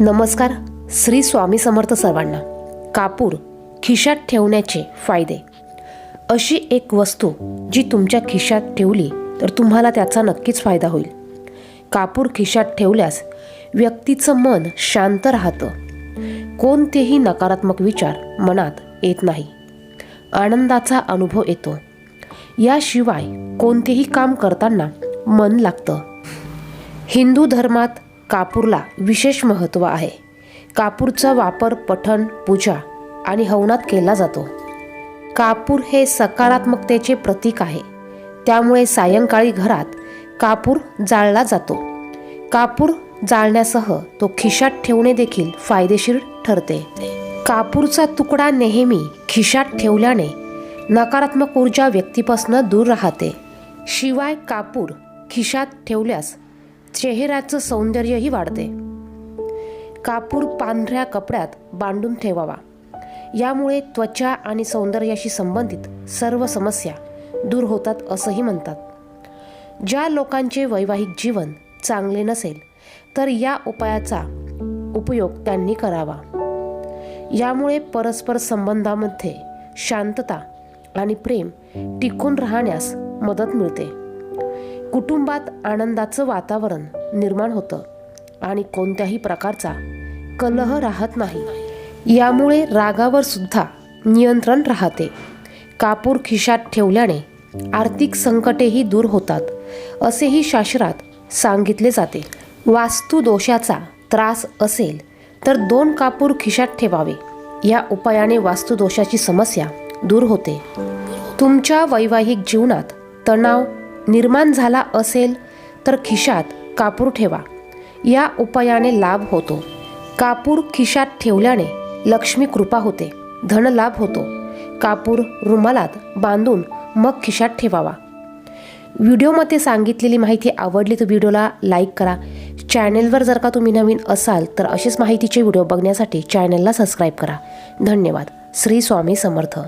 नमस्कार श्री स्वामी समर्थ सर्वांना. कापूर खिशात ठेवण्याचे फायदे. अशी एक वस्तू जी तुमच्या खिशात ठेवली तर तुम्हाला त्याचा नक्कीच फायदा होईल. कापूर खिशात ठेवल्यास व्यक्तीचं मन शांत राहतं. कोणतेही नकारात्मक विचार मनात येत नाही. आनंदाचा अनुभव येतो. याशिवाय कोणतेही काम करताना मन लागतं. हिंदू धर्मात कापूरला विशेष महत्त्व आहे. कापूरचा वापर पठण पूजा आणि हवनात केला जातो. कापूर हे सकारात्मकतेचे प्रतीक आहे. त्यामुळे सायंकाळी घरात कापूर जाळला जातो. कापूर जाळण्यासह तो खिशात ठेवणे देखील फायदेशीर ठरते. कापूरचा तुकडा नेहमी खिशात ठेवल्याने नकारात्मक ऊर्जा व्यक्तीपासून दूर राहते. शिवाय कापूर खिशात ठेवल्यास चेहऱ्याचं सौंदर्यही वाढते. कापूर पांढऱ्या कपड्यात बांधून ठेवावा. यामुळे त्वचा आणि सौंदर्याशी संबंधित सर्व समस्या दूर होतात असंही म्हणतात. ज्या लोकांचे वैवाहिक जीवन चांगले नसेल तर या उपायाचा उपयोग त्यांनी करावा. यामुळे परस्पर संबंधामध्ये शांतता आणि प्रेम टिकून राहण्यास मदत मिळते. कुटुंबात आनंदाचं वातावरण निर्माण होतं आणि कोणत्याही प्रकारचा कलह राहत नाही. यामुळे रागावर सुद्धा नियंत्रण राहते. कापूर खिशात ठेवल्याने आर्थिक संकटेही दूर होतात असेही शास्त्रात सांगितले जाते. वास्तुदोषाचा त्रास असेल तर दोन कापूर खिशात ठेवावे. या उपायाने वास्तुदोषाची समस्या दूर होते. तुमच्या वैवाहिक जीवनात तणाव निर्माण झाला असेल तर खिशात कापूर ठेवा. या उपायाने लाभ होतो. कापूर खिशात ठेवल्याने लक्ष्मी कृपा होते. धनलाभ होतो. कापूर रुमालात बांधून मग खिशात ठेवावा. व्हिडिओमध्ये सांगितलेली माहिती आवडली तर व्हिडिओला लाईक करा. चॅनेलवर जर का तुम्ही नवीन असाल तर असेच माहितीचे व्हिडिओ बघण्यासाठी चॅनेलला सबस्क्राईब करा. धन्यवाद. श्री स्वामी समर्थ.